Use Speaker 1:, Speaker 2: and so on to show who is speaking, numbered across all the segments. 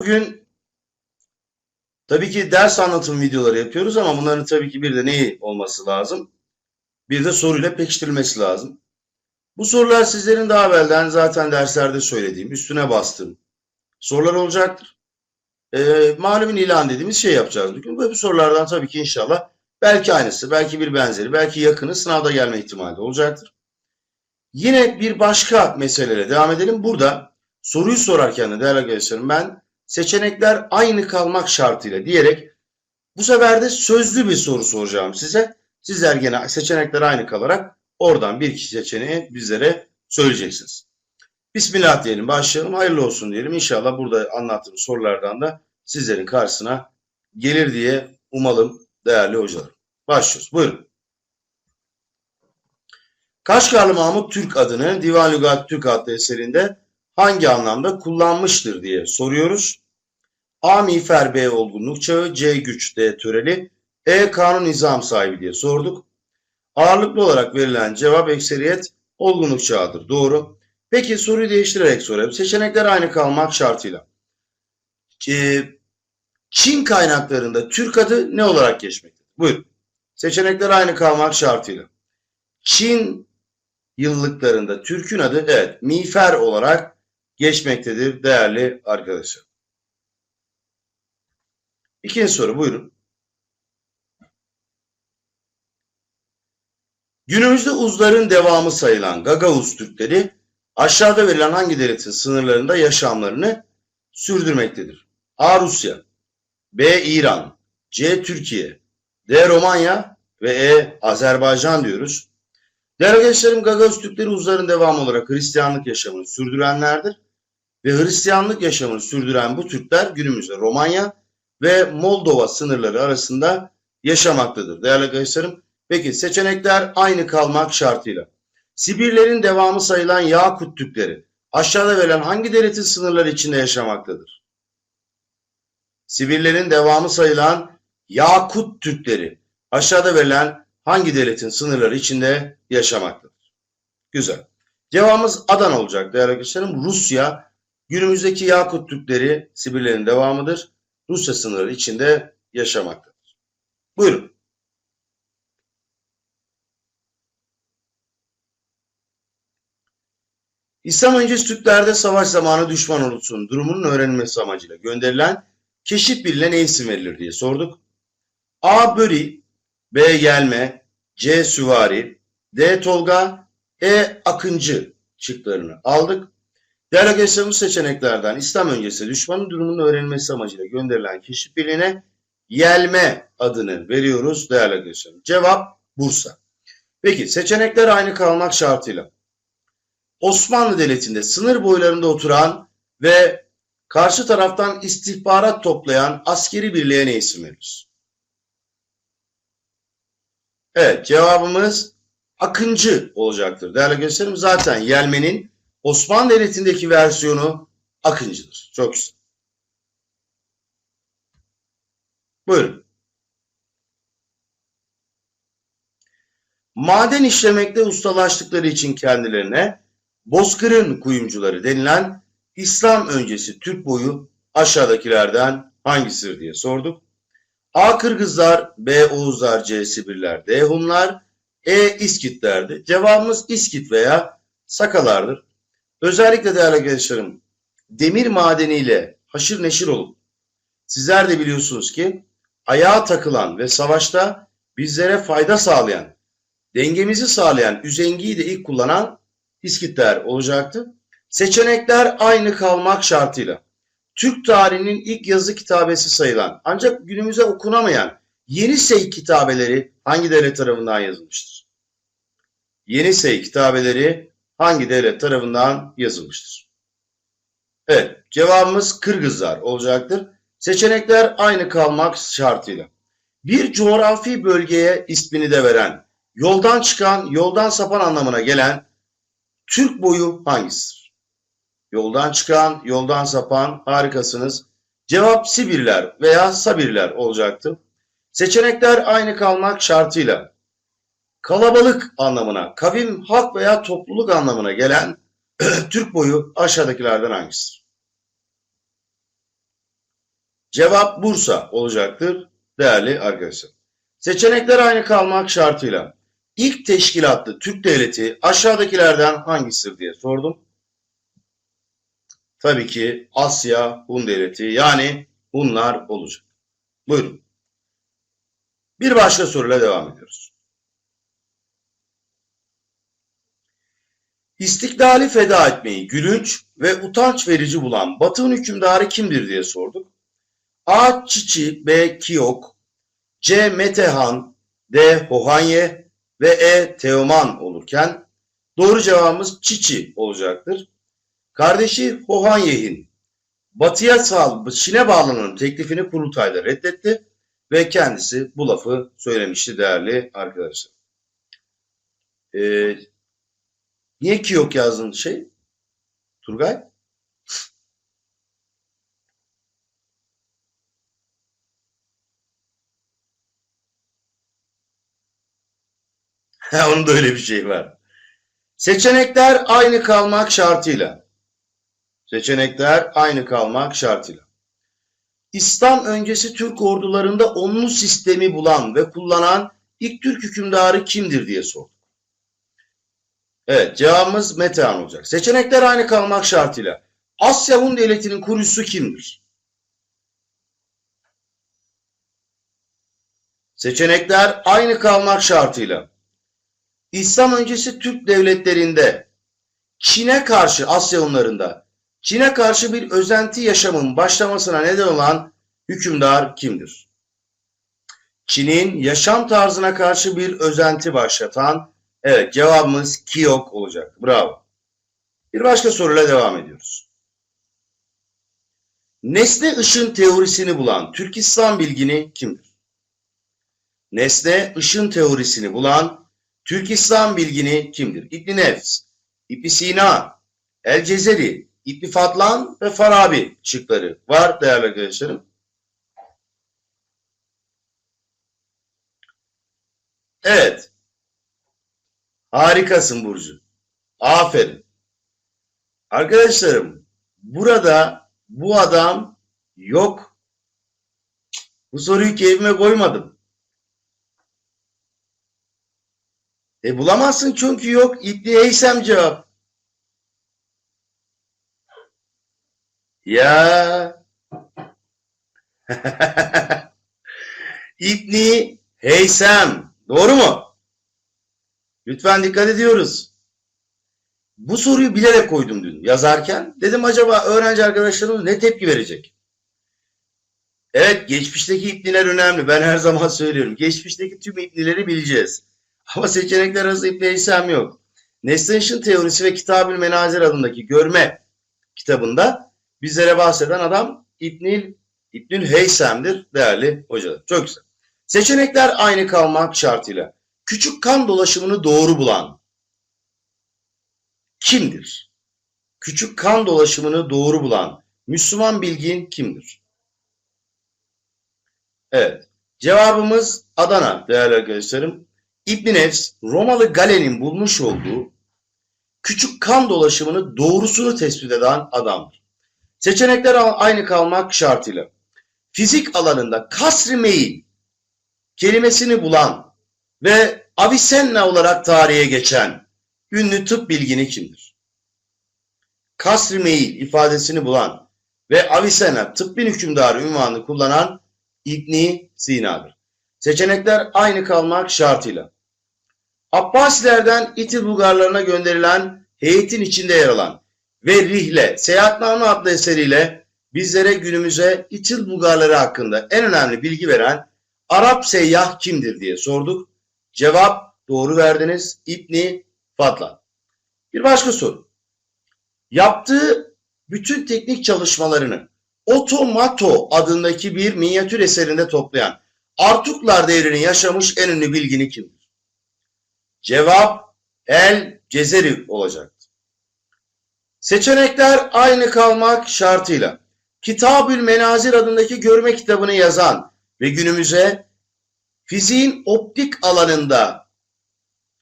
Speaker 1: Bugün tabii ki ders anlatım videoları yapıyoruz ama bunların tabii ki bir de neyi olması lazım? Bir de soruyla pekiştirilmesi lazım. Bu sorular sizlerin daha evvelden zaten derslerde söylediğim, üstüne bastığım sorular olacaktır. Ee, malumun ilan dediğimiz şey yapacağız bugün. Bu sorulardan tabii ki inşallah belki aynısı, belki bir benzeri, belki yakını sınavda gelme ihtimali de olacaktır. Yine bir başka meselelere devam edelim. Burada soruyu sorarken de değerli arkadaşlarım ben seçenekler aynı kalmak şartıyla diyerek bu sefer de sözlü bir soru soracağım size. Sizler gene seçenekler aynı kalarak oradan bir iki seçeneği bizlere söyleyeceksiniz. Bismillah diyelim başlayalım hayırlı olsun diyelim. İnşallah burada anlattığım sorulardan da sizlerin karşısına gelir diye umalım değerli hocalarım. Başlıyoruz buyurun. Kaşgarlı Mahmut Türk adını Divan Lügat Türk adlı eserinde hangi anlamda kullanmıştır diye soruyoruz. A. Miğfer B. Olgunluk çağı C. Güç D. Töreli E. Kanun nizam sahibi diye sorduk. Ağırlıklı olarak verilen cevap ekseriyet olgunluk çağıdır. Doğru. Peki soruyu değiştirerek sorayım. Seçenekler aynı kalmak şartıyla. Ee, Çin kaynaklarında Türk adı ne olarak geçmektedir? Buyurun. Seçenekler aynı kalmak şartıyla. Çin yıllıklarında Türk'ün adı evet miğfer olarak geçmektedir değerli arkadaşlar. İkinci soru buyurun. Günümüzde uzların devamı sayılan Gagavuz Türkleri aşağıda verilen hangi devletin sınırlarında yaşamlarını sürdürmektedir? A. Rusya B. İran C. Türkiye D. Romanya ve E. Azerbaycan diyoruz. Değerli arkadaşlarım Gagavuz Türkleri uzların devamı olarak Hristiyanlık yaşamını sürdürenlerdir. Ve Hristiyanlık yaşamını sürdüren bu Türkler günümüzde Romanya ve Moldova sınırları arasında yaşamaktadır. Değerli arkadaşlarım peki seçenekler aynı kalmak şartıyla. Sibirlerin devamı sayılan Yakut Türkleri aşağıda verilen hangi devletin sınırları içinde yaşamaktadır? Sibirlerin devamı sayılan Yakut Türkleri aşağıda verilen hangi devletin sınırları içinde yaşamaktadır? Güzel. Cevabımız Adana olacak değerli arkadaşlarım. Rusya günümüzdeki Yakut Türkleri Sibirlerin devamıdır. Rusya sınırları içinde yaşamaktadır. Buyurun. İslam öncesi Türklerde savaş zamanı düşman ulusun durumunun öğrenilmesi amacıyla gönderilen keşif birliğine ne isim verilir diye sorduk. A. Böri B. Yelme C. Süvari D. Tolga E. Akıncı şıklarını aldık. Değerli arkadaşlar bu seçeneklerden İslam öncesi düşmanın durumunun öğrenilmesi amacıyla gönderilen keşif birliğine Yelme adını veriyoruz değerli arkadaşlar. Cevap Bursa. Peki seçenekler aynı kalmak şartıyla. Osmanlı Devleti'nde sınır boylarında oturan ve karşı taraftan istihbarat toplayan askeri birliğe ne isim veririz? Evet cevabımız Akıncı olacaktır. Değerli arkadaşlarım zaten Yelmen'in Osmanlı Devleti'ndeki versiyonu Akıncı'dır. Çok güzel. Buyurun. Maden işlemekte ustalaştıkları için kendilerine Bozkır'ın kuyumcuları denilen İslam öncesi Türk boyu aşağıdakilerden hangisidir diye sorduk. A. Kırgızlar, B. Oğuzlar, C. Sibirler, D. Hunlar, E. İskitlerdi. Cevabımız İskit veya Sakalardır. Özellikle değerli arkadaşlarım demir madeniyle haşır neşir olup sizler de biliyorsunuz ki ayağa takılan ve savaşta bizlere fayda sağlayan, dengemizi sağlayan üzengiyi de ilk kullanan İskitler olacaktı. Seçenekler aynı kalmak şartıyla. Türk tarihinin ilk yazı kitabesi sayılan ancak günümüze okunamayan Yenisey kitabeleri hangi devlet tarafından yazılmıştır? Yenisey kitabeleri hangi devlet tarafından yazılmıştır? Evet, cevabımız Kırgızlar olacaktır. Seçenekler aynı kalmak şartıyla. Bir coğrafi bölgeye ismini de veren, yoldan çıkan, yoldan sapan anlamına gelen Türk boyu hangisidir? Yoldan çıkan, yoldan sapan harikasınız. Cevap Sibirler veya Sabirler olacaktı. Seçenekler aynı kalmak şartıyla kalabalık anlamına, kavim, halk veya topluluk anlamına gelen Türk boyu aşağıdakilerden hangisidir? Cevap Bursa olacaktır değerli arkadaşlar. Seçenekler aynı kalmak şartıyla ilk teşkilatlı Türk devleti aşağıdakilerden hangisidir diye sordum. Tabii ki Asya Hun devleti yani Hunlar olacak. Buyurun. Bir başka soruyla devam ediyoruz. İstiklali feda etmeyi gülünç ve utanç verici bulan Batı'nın hükümdarı kimdir diye sorduk. A. Çiçi, B. Kiyok, C. Metehan, D. Hohanye ve E. Teoman olurken doğru cevabımız Çiçi olacaktır. Kardeşi Hohanye'nin batıya sağ, Çin'e bağlanan teklifini kurultayda reddetti ve kendisi bu lafı söylemişti değerli arkadaşlar. Ee, niye ki yok yazdın şey? Turgay? Onun da öyle bir şey var. Seçenekler aynı kalmak şartıyla. Seçenekler aynı kalmak şartıyla. İslam öncesi Türk ordularında onlu sistemi bulan ve kullanan ilk Türk hükümdarı kimdir diye sorduk. Evet cevabımız Metehan olacak. Seçenekler aynı kalmak şartıyla. Asya Hun Devleti'nin kurucusu kimdir? Seçenekler aynı kalmak şartıyla. İslam öncesi Türk devletlerinde Çin'e karşı Asya Hunlarında Çin'e karşı bir özenti yaşamın başlamasına neden olan hükümdar kimdir? Çin'in yaşam tarzına karşı bir özenti başlatan, evet cevabımız Kiyok olacak. Bravo. Bir başka soruyla devam ediyoruz. Nesne ışın teorisini bulan Türk İslam bilgini kimdir? Nesne ışın teorisini bulan Türk İslam bilgini kimdir? İbn Nefs, İbn Sina, El Cezeri, İbn Fadlan ve Farabi şıkları var değerli arkadaşlarım. Evet. Harikasın Burcu. Aferin. Arkadaşlarım burada bu adam yok. Bu soruyu keyfime koymadım. E bulamazsın çünkü yok. İbni Heysem cevap. Ya. İbni Heysem. Doğru mu? Lütfen dikkat ediyoruz. Bu soruyu bilerek koydum dün yazarken. Dedim acaba öğrenci arkadaşlarımız ne tepki verecek? Evet geçmişteki İbniler önemli. Ben her zaman söylüyorum. Geçmişteki tüm İbnileri bileceğiz. Ama seçenekler arasında İbni Heysem yok. Nesne Teorisi ve Kitab-ül Menazir adındaki görme kitabında bizlere bahseden adam İbnül, İbnül Heysem'dir değerli hocalar. Çok güzel. Seçenekler aynı kalmak şartıyla. Küçük kan dolaşımını doğru bulan kimdir? Küçük kan dolaşımını doğru bulan Müslüman bilgin kimdir? Evet. Cevabımız Adana değerli arkadaşlarım. İbn Nefs Romalı Galen'in bulmuş olduğu küçük kan dolaşımını doğrusunu tespit eden adamdır. Seçenekler aynı kalmak şartıyla. Fizik alanında kasri meyil kelimesini bulan ve Avicenna olarak tarihe geçen ünlü tıp bilgini kimdir? Kasri meyil ifadesini bulan ve Avicenna tıbbin hükümdarı ünvanını kullanan İbni Sina'dır. Seçenekler aynı kalmak şartıyla. Abbasilerden İtil Bulgarlarına gönderilen heyetin içinde yer alan ve Rihle Seyahatname adlı eseriyle bizlere günümüze İtil Bulgarları hakkında en önemli bilgi veren Arap seyyah kimdir diye sorduk. Cevap doğru verdiniz. İbni Fadlan. Bir başka soru. Yaptığı bütün teknik çalışmalarını Otomato adındaki bir minyatür eserinde toplayan Artuklar devrini yaşamış en ünlü bilgini kimdir? Cevap El Cezeri olacaktı. Seçenekler aynı kalmak şartıyla. Kitabül Menazir adındaki görme kitabını yazan ve günümüze fiziğin optik alanında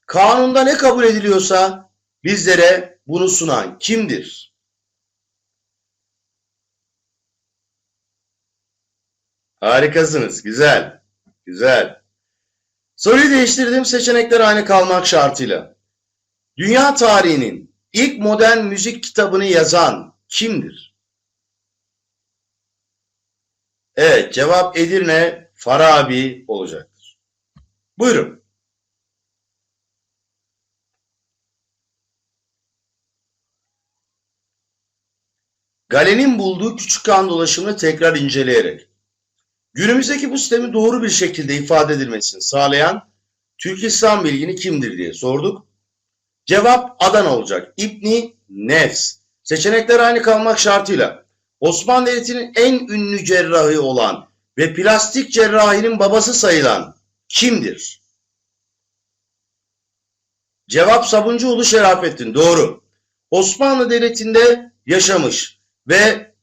Speaker 1: kanunda ne kabul ediliyorsa bizlere bunu sunan kimdir? Harikasınız. Güzel. Güzel. Soruyu değiştirdim. Seçenekler aynı kalmak şartıyla. Dünya tarihinin ilk modern müzik kitabını yazan kimdir? Evet, cevap Edirne Farabi olacaktır. Buyurun. Galen'in bulduğu küçük kan dolaşımını tekrar inceleyerek günümüzdeki bu sistemi doğru bir şekilde ifade edilmesini sağlayan Türk İslam bilgini kimdir diye sorduk. Cevap Adana olacak. İbni Nefs. Seçenekler aynı kalmak şartıyla Osmanlı Devleti'nin en ünlü cerrahı olan ve plastik cerrahinin babası sayılan kimdir? Cevap Sabuncuoğlu Şerafettin. Doğru. Osmanlı Devleti'nde yaşamış ve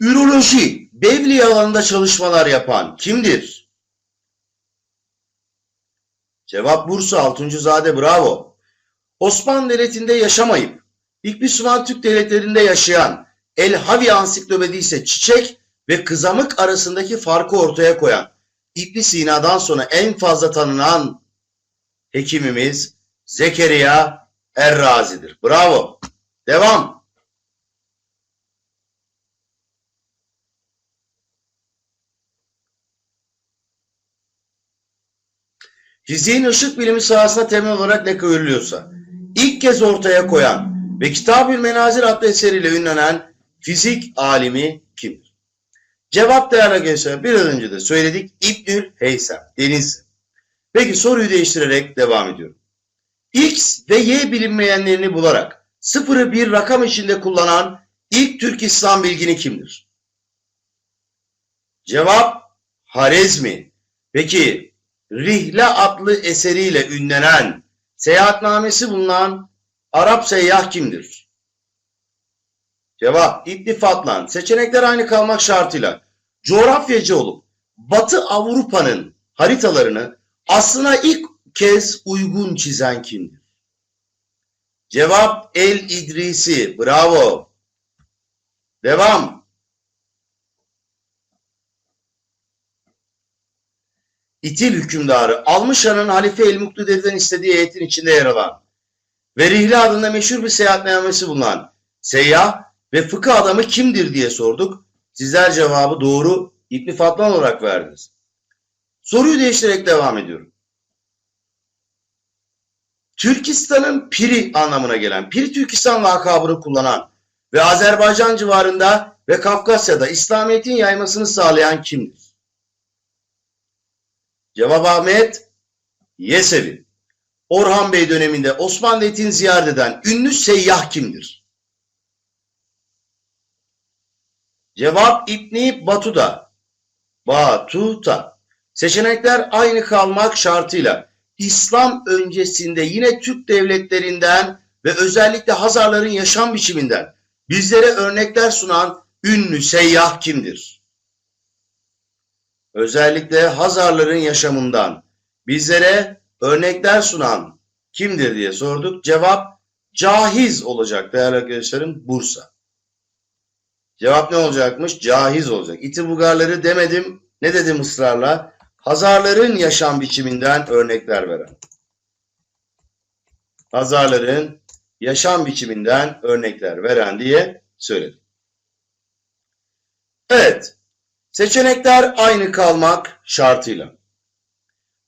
Speaker 1: üroloji, bevli alanında çalışmalar yapan kimdir? Cevap Bursa Altuncuzade bravo. Osmanlı Devleti'nde yaşamayıp ilk Müslüman Türk devletlerinde yaşayan El Havi Ansiklopedi ise çiçek ve kızamık arasındaki farkı ortaya koyan İbn Sina'dan sonra en fazla tanınan hekimimiz Zekeriya Errazi'dir. Bravo. Devam. Fiziğin ışık bilimi sahasına temel olarak ne koyuluyorsa, ilk kez ortaya koyan ve Kitab-ül Menazir adlı eseriyle ünlenen fizik alimi kimdir? Cevap değerli arkadaşlar biraz önce de söyledik. İbnül Heysem, Deniz. Peki soruyu değiştirerek devam ediyorum. X ve Y bilinmeyenlerini bularak sıfırı bir rakam içinde kullanan ilk Türk İslam bilgini kimdir? Cevap Harezmi. Peki Rihle adlı eseriyle ünlenen, seyahatnamesi bulunan Arap seyyah kimdir? Cevap İbni Fatlan. Seçenekler aynı kalmak şartıyla coğrafyacı olup Batı Avrupa'nın haritalarını aslına ilk kez uygun çizen kimdir? Cevap El İdrisi. Bravo. Devam. İtil hükümdarı Almışan'ın Halife El Muktedir'den istediği heyetin içinde yer alan ve Rihle adında meşhur bir seyahatnamesi bulunan seyyah ve fıkıh adamı kimdir diye sorduk. Sizler cevabı doğru İbni Fatman olarak verdiniz. Soruyu değiştirerek devam ediyorum. Türkistan'ın piri anlamına gelen, Piri Türkistan lakabını kullanan ve Azerbaycan civarında ve Kafkasya'da İslamiyet'in yaymasını sağlayan kimdir? Cevap Ahmet Yesevi. Orhan Bey döneminde Osmanlı ziyaret eden ünlü seyyah kimdir? Cevap İbni Batuda. Batuta. Seçenekler aynı kalmak şartıyla İslam öncesinde yine Türk devletlerinden ve özellikle Hazarların yaşam biçiminden bizlere örnekler sunan ünlü seyyah kimdir? Özellikle Hazarların yaşamından bizlere örnekler sunan kimdir diye sorduk. Cevap cahiz olacak değerli arkadaşlarım Bursa. Cevap ne olacakmış? Cahiz olacak. İtibugarları demedim. Ne dedim ısrarla? Hazarların yaşam biçiminden örnekler veren. Hazarların yaşam biçiminden örnekler veren diye söyledim. Evet. Seçenekler aynı kalmak şartıyla.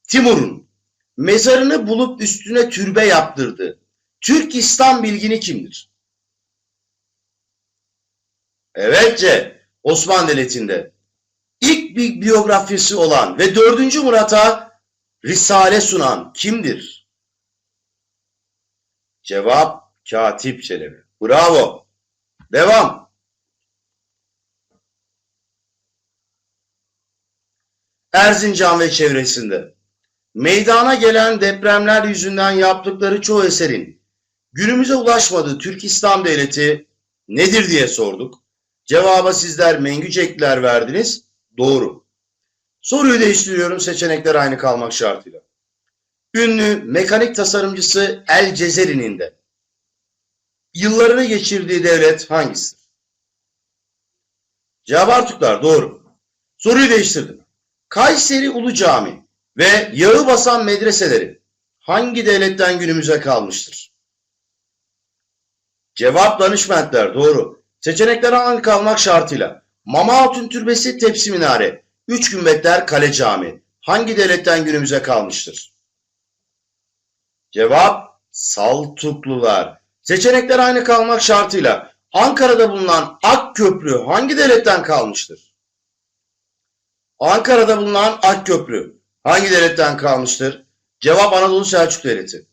Speaker 1: Timur'un mezarını bulup üstüne türbe yaptırdı. Türk İslam bilgini kimdir? Evetçe Osmanlı Devleti'nde ilk bir biyografisi olan ve 4. Murat'a risale sunan kimdir? Cevap Katip Çelebi. Bravo. Devam. Erzincan ve çevresinde meydana gelen depremler yüzünden yaptıkları çoğu eserin günümüze ulaşmadığı Türk İslam Devleti nedir diye sorduk. Cevaba sizler mengücekler verdiniz. Doğru. Soruyu değiştiriyorum seçenekler aynı kalmak şartıyla. Ünlü mekanik tasarımcısı El Cezeri'nin de yıllarını geçirdiği devlet hangisidir? Cevap Artuklar doğru. Soruyu değiştirdim. Kayseri Ulu Cami ve yağı basan medreseleri hangi devletten günümüze kalmıştır? Cevap danışmentler doğru. Seçenekler aynı kalmak şartıyla. Mama Hatun Türbesi Tepsi Minare, Üç Gümbetler Kale Cami hangi devletten günümüze kalmıştır? Cevap Saltuklular. Seçenekler aynı kalmak şartıyla Ankara'da bulunan Ak Köprü hangi devletten kalmıştır? Ankara'da bulunan Ak Köprü hangi devletten kalmıştır? Cevap Anadolu Selçuk Devleti.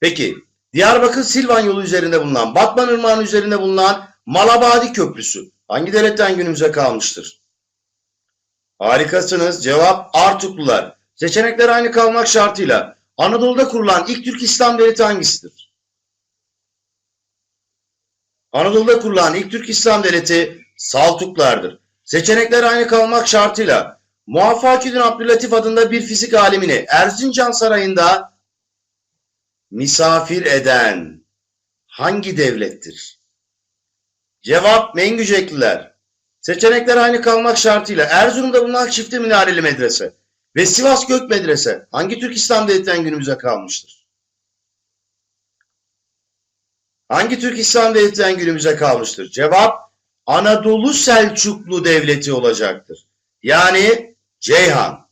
Speaker 1: Peki Diyarbakır Silvan yolu üzerinde bulunan Batman Irmağı'nın üzerinde bulunan Malabadi Köprüsü hangi devletten günümüze kalmıştır? Harikasınız. Cevap Artuklular. Seçenekler aynı kalmak şartıyla Anadolu'da kurulan ilk Türk İslam devleti hangisidir? Anadolu'da kurulan ilk Türk İslam devleti Saltuklardır. Seçenekler aynı kalmak şartıyla Muvaffaküddin Abdülatif adında bir fizik alimini Erzincan Sarayı'nda misafir eden hangi devlettir? Cevap Mengücekliler. Seçenekler aynı kalmak şartıyla Erzurum'da bulunan çifte minareli medrese ve Sivas Gök Medrese hangi Türk İslam devletinden günümüze kalmıştır? Hangi Türk İslam devletinden günümüze kalmıştır? Cevap Anadolu Selçuklu Devleti olacaktır. Yani Ceyhan.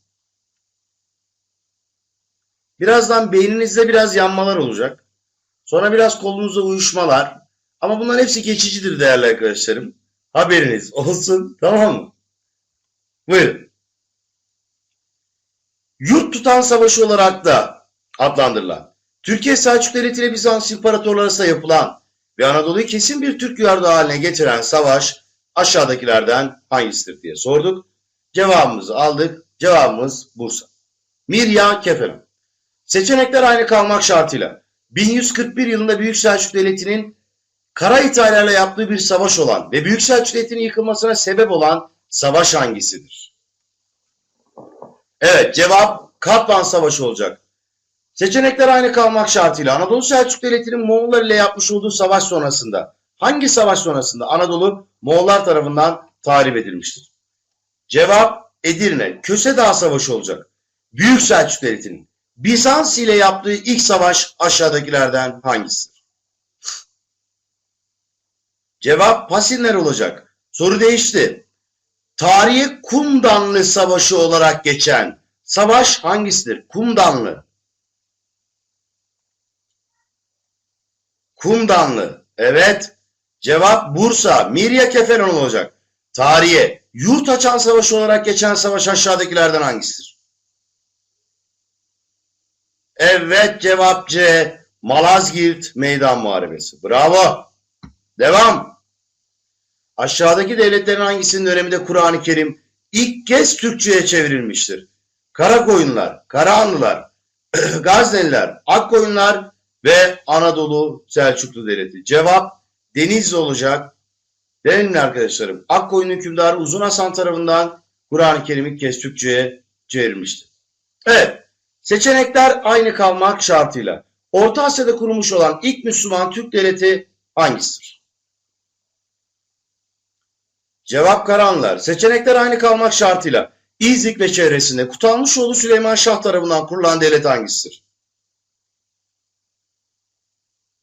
Speaker 1: Birazdan beyninizde biraz yanmalar olacak. Sonra biraz kolunuzda uyuşmalar. Ama bunların hepsi geçicidir değerli arkadaşlarım. Haberiniz olsun tamam mı? Buyurun. Yurt tutan savaşı olarak da adlandırılan, Türkiye Selçuk Devleti ile Bizans İmparatorluğu arasında yapılan ve Anadolu'yu kesin bir Türk yardığı haline getiren savaş aşağıdakilerden hangisidir diye sorduk. Cevabımızı aldık. Cevabımız Bursa. Mirya Keferon. Seçenekler aynı kalmak şartıyla 1141 yılında Büyük Selçuk Devleti'nin Kara İtalyanlarla yaptığı bir savaş olan ve Büyük Selçuk Devleti'nin yıkılmasına sebep olan savaş hangisidir? Evet cevap Katlan Savaşı olacak. Seçenekler aynı kalmak şartıyla Anadolu Selçuk Devleti'nin Moğollar ile yapmış olduğu savaş sonrasında hangi savaş sonrasında Anadolu Moğollar tarafından tahrip edilmiştir? Cevap Edirne Köse Dağı Savaşı olacak. Büyük Selçuk Devleti'nin Bizans ile yaptığı ilk savaş aşağıdakilerden hangisidir? Cevap Pasinler olacak. Soru değişti. Tarihi Kumdanlı Savaşı olarak geçen savaş hangisidir? Kumdanlı. Kumdanlı. Evet. Cevap Bursa. Mirya Keferon olacak. Tarihe yurt açan savaşı olarak geçen savaş aşağıdakilerden hangisidir? Evet cevap C. Malazgirt Meydan Muharebesi. Bravo. Devam. Aşağıdaki devletlerin hangisinin döneminde Kur'an-ı Kerim ilk kez Türkçe'ye çevrilmiştir? Karakoyunlar, Karahanlılar, Gazneliler, Akkoyunlar ve Anadolu Selçuklu Devleti. Cevap Denizli olacak. Değerli arkadaşlarım, Akkoyun hükümdarı Uzun Hasan tarafından Kur'an-ı Kerim ilk kez Türkçe'ye çevrilmiştir. Evet, seçenekler aynı kalmak şartıyla. Orta Asya'da kurulmuş olan ilk Müslüman Türk devleti hangisidir? Cevap Karanlar. Seçenekler aynı kalmak şartıyla İznik ve çevresinde Kutalmışoğlu Süleyman Şah tarafından kurulan devlet hangisidir?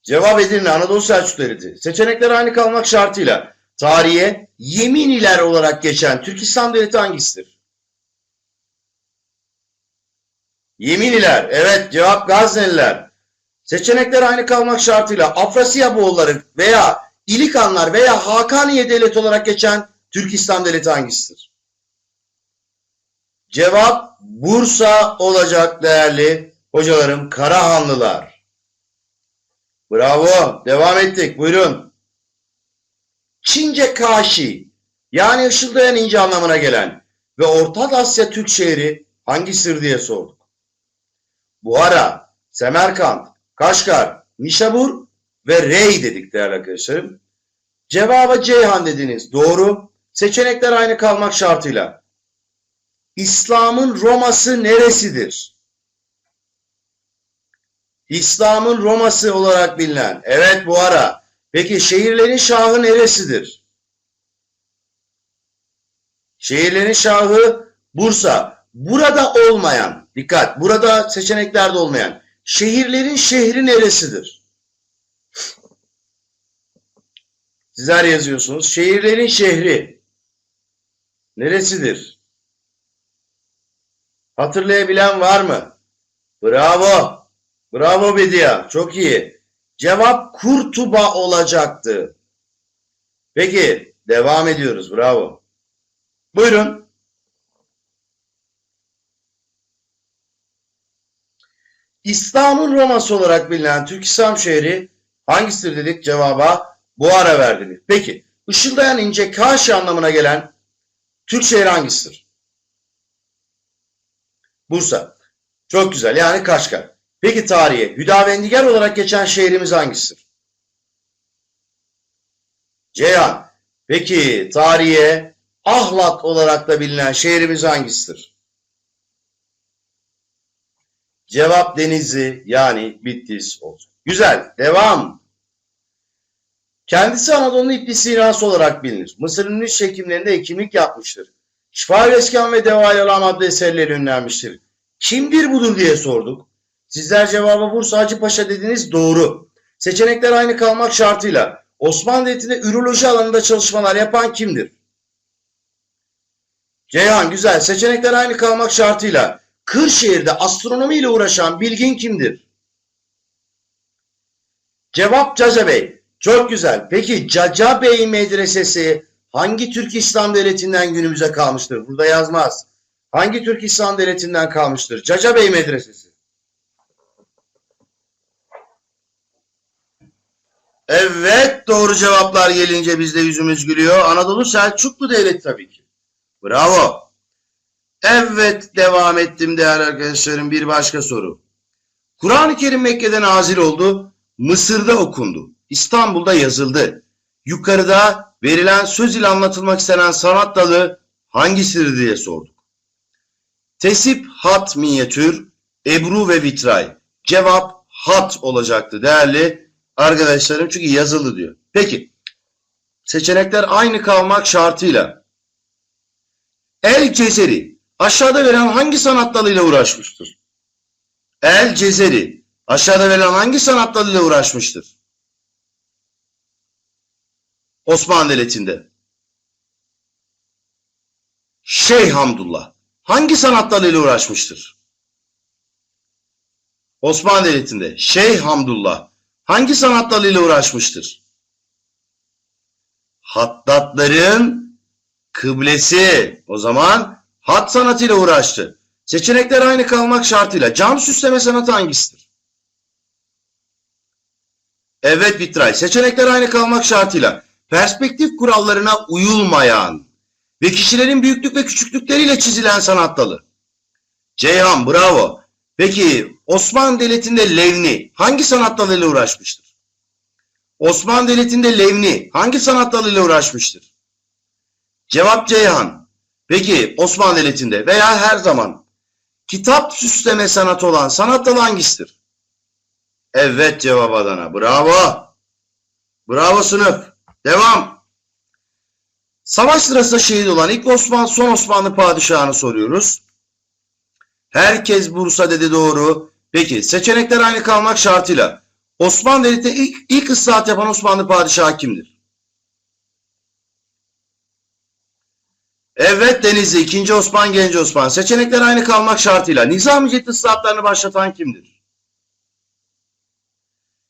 Speaker 1: Cevap Edirne Anadolu Selçuk. Seçenekler aynı kalmak şartıyla tarihe Yeminiler olarak geçen Türk İslam Devleti hangisidir? Yeminiler. Evet cevap Gazneliler. Seçenekler aynı kalmak şartıyla Afrasiya Boğulları veya İlikanlar veya Hakaniye Devleti olarak geçen Türk İslam Devleti hangisidir? Cevap Bursa olacak değerli hocalarım Karahanlılar. Bravo. Devam ettik. Buyurun. Çince Kaşi yani ışıldayan ince anlamına gelen ve Orta Asya Türk şehri hangisidir diye sorduk. Buhara, Semerkant, Kaşgar, Nişabur ve Rey dedik değerli arkadaşlarım. Cevaba Ceyhan dediniz. Doğru. Seçenekler aynı kalmak şartıyla. İslam'ın Roma'sı neresidir? İslam'ın Roma'sı olarak bilinen. Evet bu ara. Peki şehirlerin şahı neresidir? Şehirlerin şahı Bursa, burada olmayan, dikkat, burada seçeneklerde olmayan şehirlerin şehri neresidir? Sizler yazıyorsunuz. Şehirlerin şehri neresidir? Hatırlayabilen var mı? Bravo. Bravo Bediye. Çok iyi. Cevap Kurtuba olacaktı. Peki devam ediyoruz. Bravo. Buyurun. İslam'ın Roma'sı olarak bilinen Türk İslam şehri hangisidir dedik cevaba bu ara verdi. Peki ışıldayan ince kaş anlamına gelen Türk şehri hangisidir? Bursa. Çok güzel yani Kaşgar. Peki tarihe Hüdavendigar olarak geçen şehrimiz hangisidir? Ceyhan. Peki tarihe Ahlat olarak da bilinen şehrimiz hangisidir? Cevap Denizli yani Bitlis olacak. Güzel. Devam. Kendisi Anadolu'nun İbn Sina'sı olarak bilinir. Mısır'ın ünlü çekimlerinde hekimlik yapmıştır. Şifa Eskan ve Devai Alam adlı eserleri ünlenmiştir. Kimdir budur diye sorduk. Sizler cevabı Bursa Hacı Paşa dediniz doğru. Seçenekler aynı kalmak şartıyla Osmanlı Devleti'nde üroloji alanında çalışmalar yapan kimdir? Ceyhan güzel. Seçenekler aynı kalmak şartıyla Kırşehir'de astronomi ile uğraşan bilgin kimdir? Cevap Caca Bey. Çok güzel. Peki Caca Bey medresesi hangi Türk İslam Devleti'nden günümüze kalmıştır? Burada yazmaz. Hangi Türk İslam Devleti'nden kalmıştır? Caca Bey medresesi. Evet doğru cevaplar gelince bizde yüzümüz gülüyor. Anadolu Selçuklu Devleti tabii ki. Bravo. Evet devam ettim değerli arkadaşlarım bir başka soru. Kur'an-ı Kerim Mekke'de nazil oldu. Mısır'da okundu. İstanbul'da yazıldı. Yukarıda verilen söz ile anlatılmak istenen sanat dalı hangisidir diye sorduk. Tesip, hat, minyatür, ebru ve vitray. Cevap hat olacaktı değerli arkadaşlarım çünkü yazılı diyor. Peki seçenekler aynı kalmak şartıyla El Cezeri aşağıda verilen hangi sanat dalıyla uğraşmıştır? El Cezeri aşağıda verilen hangi sanat dalıyla uğraşmıştır? Osmanlı Devleti'nde. Şeyh Hamdullah hangi sanat dalıyla uğraşmıştır? Osmanlı Devleti'nde Şeyh Hamdullah hangi sanat dalıyla uğraşmıştır? Hattatların kıblesi o zaman hat sanatıyla uğraştı. Seçenekler aynı kalmak şartıyla cam süsleme sanatı hangisidir? Evet Vitray. Seçenekler aynı kalmak şartıyla perspektif kurallarına uyulmayan ve kişilerin büyüklük ve küçüklükleriyle çizilen sanat dalı. Ceyhan bravo. Peki Osmanlı Devleti'nde Levni hangi sanat dalıyla uğraşmıştır? Osmanlı Devleti'nde Levni hangi sanat dalıyla uğraşmıştır? Cevap Ceyhan. Peki Osmanlı Devleti'nde veya her zaman kitap süsleme sanatı olan sanat dalı hangisidir? Evet cevap Adana. Bravo. Bravo sınıf. Devam. Savaş sırasında şehit olan ilk Osman son Osmanlı padişahını soruyoruz. Herkes Bursa dedi doğru. Peki seçenekler aynı kalmak şartıyla Osmanlı Devleti'nde ilk, ilk ıslahat yapan Osmanlı padişahı kimdir? Evet Denizli 2. Osman Genç Osman. Seçenekler aynı kalmak şartıyla Nizami Ciddi ıslahatlarını başlatan kimdir?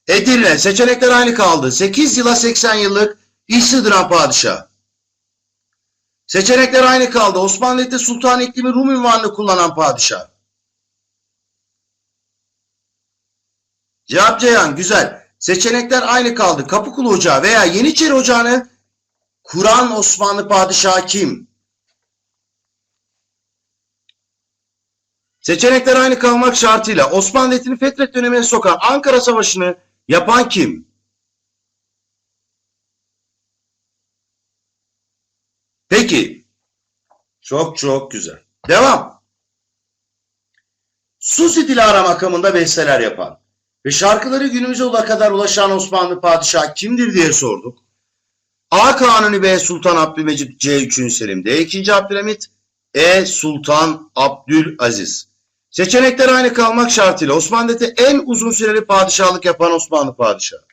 Speaker 1: Edirne. Seçenekler aynı kaldı. 8 yıla 80 yıllık İstidrah Padişah. Seçenekler aynı kaldı. Osmanlı Devleti Sultan İklimi Rum ünvanını kullanan padişah. Cevap Ceyhan güzel. Seçenekler aynı kaldı. Kapıkulu Ocağı veya Yeniçeri Ocağı'nı kuran Osmanlı padişahı kim? Seçenekler aynı kalmak şartıyla Osmanlı Devleti'ni Fetret dönemine sokan Ankara Savaşı'nı yapan kim? Peki. Çok çok güzel. Devam. Susi Dilara makamında besteler yapan ve şarkıları günümüze kadar ulaşan Osmanlı padişah kimdir diye sorduk. A. Kanuni B. Sultan Abdülmecit C. 3. Selim D. 2. Abdülhamit E. Sultan Abdülaziz. Seçenekler aynı kalmak şartıyla Osmanlı Devleti en uzun süreli padişahlık yapan Osmanlı padişahı.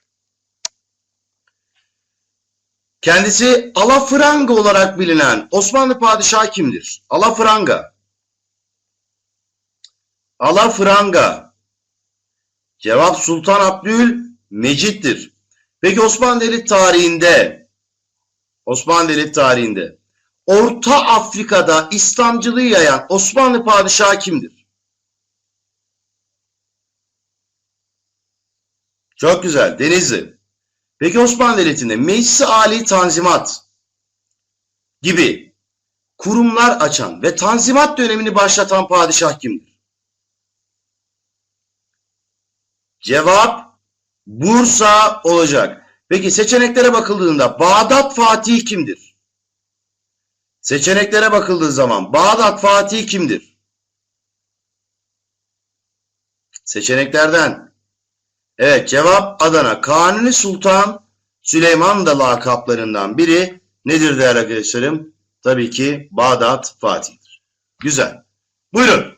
Speaker 1: Kendisi Alafranga olarak bilinen Osmanlı padişahı kimdir? Alafranga. Alafranga. Cevap Sultan Abdül Mecit'tir. Peki Osmanlı Devleti tarihinde Osmanlı Devleti tarihinde Orta Afrika'da İslamcılığı yayan Osmanlı padişahı kimdir? Çok güzel. Denizli. Peki Osmanlı Devleti'nde Meclis-i Ali Tanzimat gibi kurumlar açan ve Tanzimat dönemini başlatan padişah kimdir? Cevap Bursa olacak. Peki seçeneklere bakıldığında Bağdat Fatih kimdir? Seçeneklere bakıldığı zaman Bağdat Fatih kimdir? Seçeneklerden Evet cevap Adana. Kanuni Sultan Süleyman da lakaplarından biri nedir değerli arkadaşlarım? Tabii ki Bağdat Fatih'tir. Güzel. Buyurun.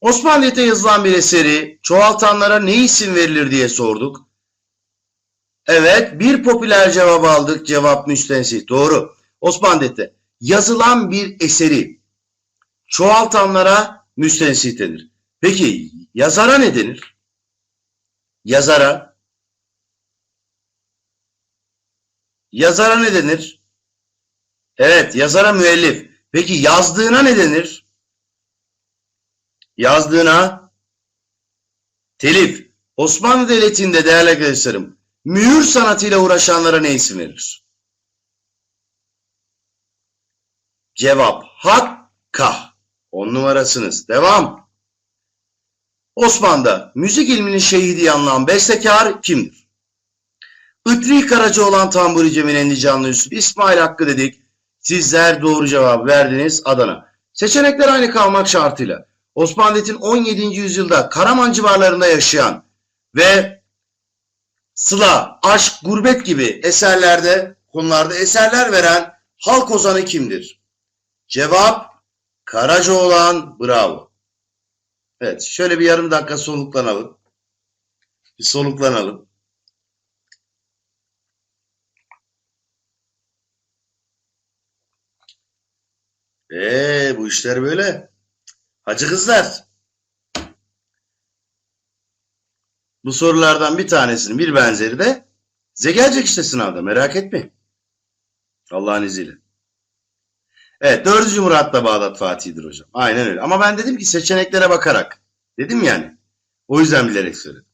Speaker 1: Osmanlı Devleti'ne yazılan bir eseri çoğaltanlara ne isim verilir diye sorduk. Evet bir popüler cevap aldık. Cevap müstensih. Doğru. Osmanlı Devleti'ne yazılan bir eseri çoğaltanlara müstensih denir. Peki yazara ne denir? Yazara yazara ne denir? Evet, yazara müellif. Peki yazdığına ne denir? Yazdığına telif. Osmanlı Devleti'nde değerli arkadaşlarım, mühür sanatıyla uğraşanlara ne isim verilir? Cevap Hakkah. On numarasınız. Devam. Osman'da müzik ilminin şehidi yanılan bestekar kimdir? Itri Karaca olan tamburici Minendi Canlı Yusuf İsmail Hakkı dedik. Sizler doğru cevap verdiniz Adana. Seçenekler aynı kalmak şartıyla Osmanlı Devleti'nin 17. yüzyılda Karaman civarlarında yaşayan ve Sıla, Aşk, Gurbet gibi eserlerde, konularda eserler veren halk ozanı kimdir? Cevap Karacaoğlan bravo. Evet, şöyle bir yarım dakika soluklanalım. Bir soluklanalım. Ee, bu işler böyle. Hacı kızlar. Bu sorulardan bir tanesinin bir benzeri de size gelecek işte sınavda merak etmeyin. Allah'ın izniyle. Evet dördüncü Murat da Bağdat Fatih'dir hocam. Aynen öyle. Ama ben dedim ki seçeneklere bakarak. Dedim yani. O yüzden bilerek söyledim.